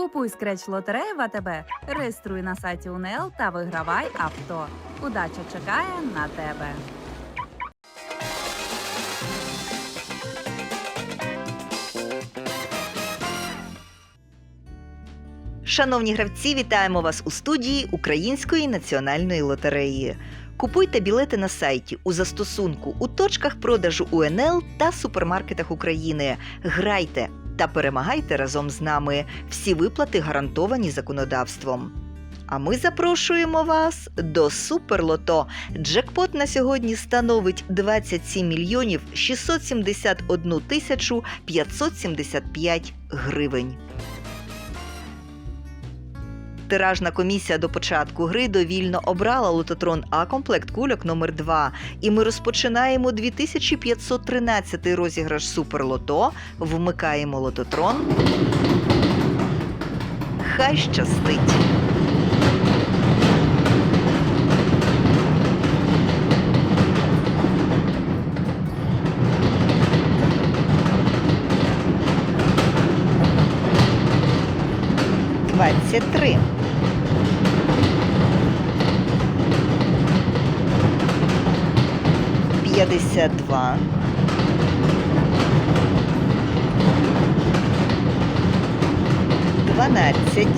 Купуй скреч лотереї в АТБ, реєструй на сайті УНЛ та вигравай авто. Удача чекає на тебе. Шановні гравці, вітаємо вас у студії Української національної лотереї. Купуйте білети на сайті у застосунку у точках продажу УНЛ та супермаркетах України. Грайте та перемагайте разом з нами. Всі виплати гарантовані законодавством. А ми запрошуємо вас до Суперлото. Джекпот на сьогодні становить 27 мільйонів 671 тисячу 575 гривень. Тиражна комісія до початку гри довільно обрала лототрон А комплект кульок номер 2 І ми розпочинаємо 2513 розіграш Суперлото. Вмикаємо лототрон. Хай щастить! Двадцять три. П'ятдесят два. Дванадцять.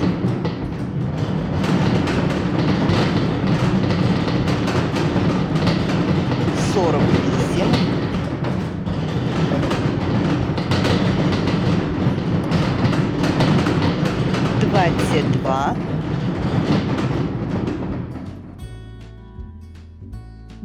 Сорок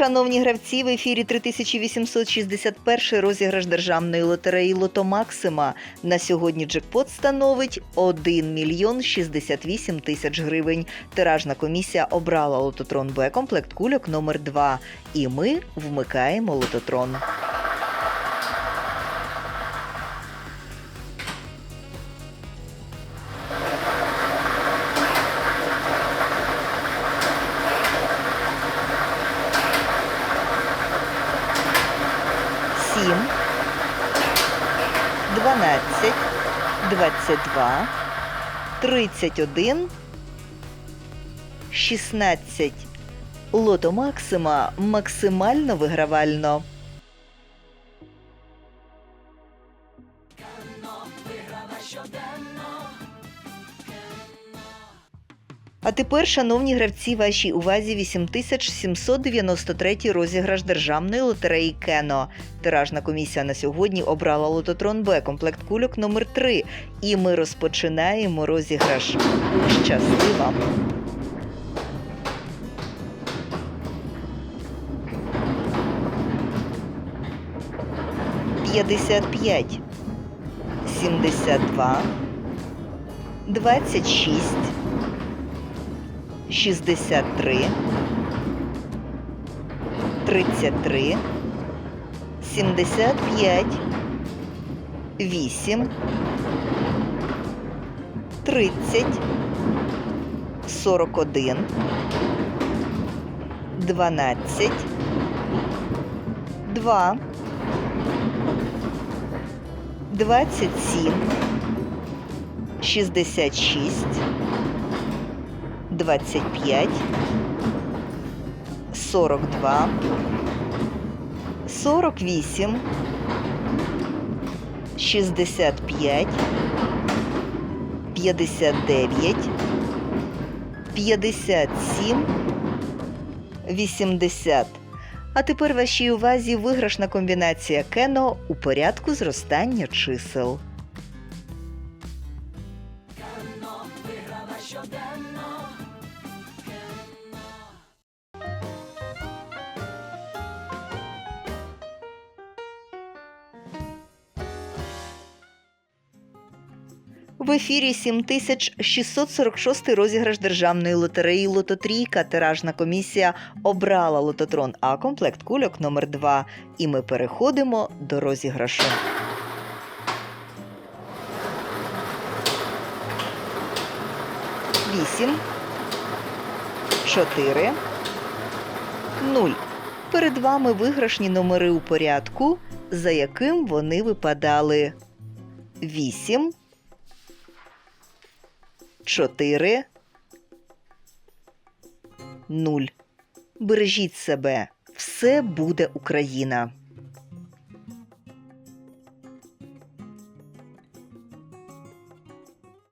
Шановні гравці, в ефірі 3861 розіграш державної лотереї Лото Максима. На сьогодні джекпот становить 1 мільйон 68 тисяч гривень. Тиражна комісія обрала лототрон Б комплект кульок номер 2 І ми вмикаємо лототрон. 12, 22, 31, 16. Лото Максима максимально вигравально. А тепер, шановні гравці, вашій увазі 8793 розіграш державної лотереї Кено. Тиражна комісія на сьогодні обрала лототрон Б комплект кульок номер 3 І ми розпочинаємо розіграш. Щасти вам! П'ятдесят п'ять, сімдесят два, двадцять шість. 63, 33, 75, 8, 30, 41, 12, 2, 27, 66, 25, 42, 48, 65, 59, 57, 80. А тепер вашій увазі виграшна комбінація кено у порядку зростання чисел. В ефірі 7646 розіграш державної лотереї Лототрійка. Тиражна комісія обрала лототрон А комплект кульок номер 2 І ми переходимо до розіграшу. Вісім. Чотири. Нуль. Перед вами виграшні номери у порядку, за яким вони випадали. Вісім. Чотири. Нуль. Бережіть себе. Все буде Україна.